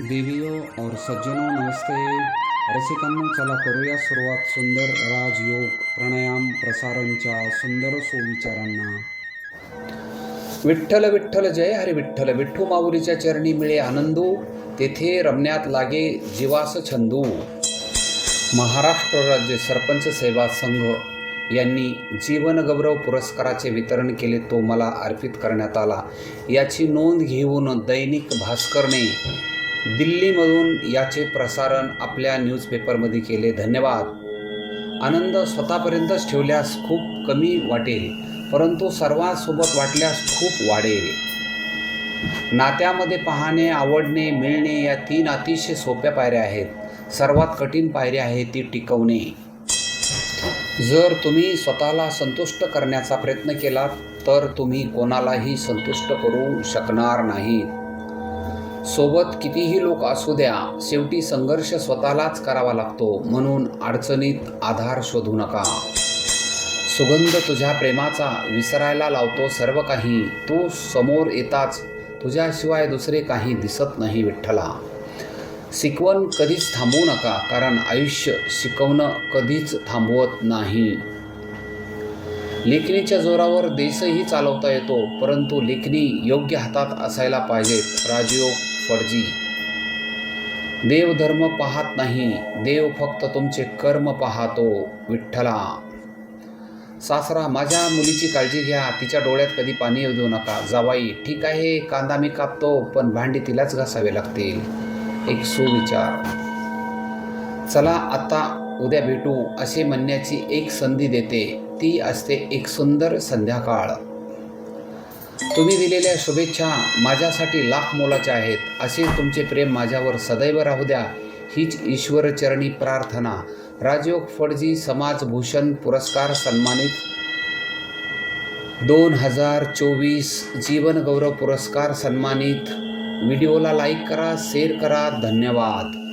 देवियो और सज्जनों नमस्ते। रसिकांनो चला करूया सुरुवात सुंदर राजयोग प्राणायाम प्रसारणच्या सुंदर सुविचारांना. विठ्ठल विठ्ठल जय हरी विठ्ठल विठ्ठू माऊलीच्या चरणी मिळे आनंदू तेथे रमण्यात लागे जीवास छंदू. महाराष्ट्र राज्य सरपंच सेवा संघ यांनी जीवनगौरव पुरस्काराचे वितरण केले तो मला अर्पित करण्यात आला. याची नोंद घेऊन दैनिक भास्करने दिल्लीमधून याचे प्रसारण आपल्या न्यूजपेपरमध्ये केले. धन्यवाद. आनंद स्वतःपर्यंतच ठेवल्यास खूप कमी वाटेल परंतु सर्वांसोबत वाटल्यास खूप वाढेल. नात्यामध्ये पाहणे आवडणे मिळणे या तीन अतिशय सोप्या पायऱ्या आहेत. सर्वात कठीण पायरी आहे ती टिकवणे. जर तुम्ही स्वतःला संतुष्ट करण्याचा प्रयत्न केला तर तुम्ही कोणालाही संतुष्ट करू शकणार नाही सोबत कितीही लोक असू द्या शेवटी संघर्ष स्वतःलाच करावा लागतो म्हणून अडचणीत आधार शोधू नका. सुगंध तुझ्या प्रेमाचा विसरायला लावतो सर्व काही तू समोर येताच तुझ्याशिवाय दुसरे काही दिसत नाही विठ्ठला. शिकवण कधीच थांबवू नका कारण आयुष्य शिकवणं कधीच थांबवत नाही. लेखणीच्या जोरावर देशही चालवता येतो परंतु लेखणी योग्य हातात असायला पाहिजेत. राजयोग फडजी. देवधर्म पाहत नाही देव फक्त तुमचे कर्म पाहतो विठ्ठला. सासरा माझ्या मुलीची काळजी घ्या तिच्या डोळ्यात कधी पाणी येऊ देऊ नका. जावाई ठीक आहे कांदा मी कापतो पण भांडी तिलाच घासावे लागतील. एक सुविचार. चला आता उद्या भेटू असे म्हणण्याची एक संधी देते. ती असते एक सुंदर संध्याकाळ. तुम्ही दिलेल्या शुभेच्छा माझ्यासाठी लाख मोलाच्या आहेत. असे तुमचे प्रेम माझ्यावर सदैव राहू द्या. हीच ईश्वरचरणी प्रार्थना. राजयोग फडजी समाजभूषण पुरस्कार सन्मानित. दोन हजार चोवीस जीवनगौरव पुरस्कार सन्मानित. व्हिडिओला लाईक करा शेअर करा. धन्यवाद.